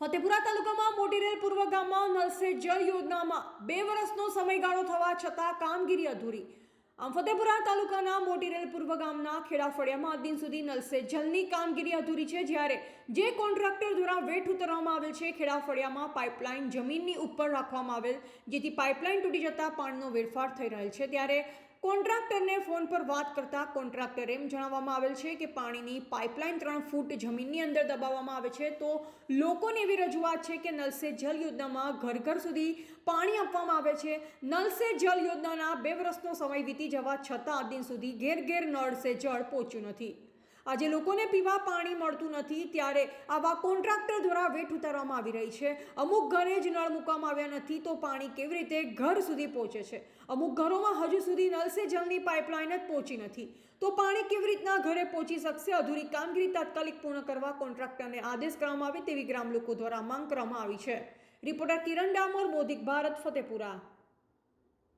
ફતેપુરા તાલુકામાં મોટી રેલ પૂર્વ ગામમાં નલ જળ યોજનામાં બે વર્ષનો સમયગાળો થવા છતાં કામગીરી અધૂરી. આમ ફતેપુરા તાલુકાના મોટી રેલ પૂર્વ ગામના ખેડાફળિયામાં દિન સુધી નલ સે જલની કામગીરી અધૂરી છે, જ્યારે જે કોન્ટ્રાક્ટર દ્વારા વેઠ ઉતરવામાં આવેલ છે, ખેડાફળિયામાં પાઇપલાઇન જમીનની ઉપર રાખવામાં આવેલ, જેથી પાઇપલાઇન તૂટી જતા પાણીનો વેરફાર થઈ રહેલ છે. ત્યારે કોન્ટ્રાક્ટરને ફોન પર વાત કરતા કોન્ટ્રાક્ટર એમ જણાવવામાં આવેલ છે કે પાણીની પાઇપલાઇન ત્રણ ફૂટ જમીનની અંદર દબાવવામાં આવે છે. તો લોકોની એવી રજૂઆત છે કે નલ જલ યોજનામાં ઘર ઘર સુધી પાણી આપવામાં આવે છે. નલ જલ યોજનાના બે વર્ષનો સમય વીતી જવા છતાં દિન સુધી ઘેર ઘેર નળ સે જળ પહોંચ્યું નથી. આજે લોકોને પીવા પાણી મળતું નથી ત્યારે આવા કોન્ટ્રાક્ટર દ્વારા વેઠ ઉતારવામાં આવી રહી છે. અમુક ઘરે જ નળ મૂકવામાં આવ્યા નથી તો પાણી કેવી રીતે ઘર સુધી પહોંચે છે? અમુક ઘરોમાં હજુ સુધી નલ જલની પાઇપલાઇન જ પહોંચી નથી. તો પાણી કેવી રીતના ઘરે પહોંચી શકશે? અધૂરી કામગીરી તાત્કાલિક પૂર્ણ કરવા કોન્ટ્રાક્ટરને આદેશ કરવામાં આવે તેવી ગ્રામ લોકો દ્વારા માંગ કરવામાં આવી છે. રિપોર્ટર કિરણ ડામોર, મોદિક ભારત, ફતેપુરા.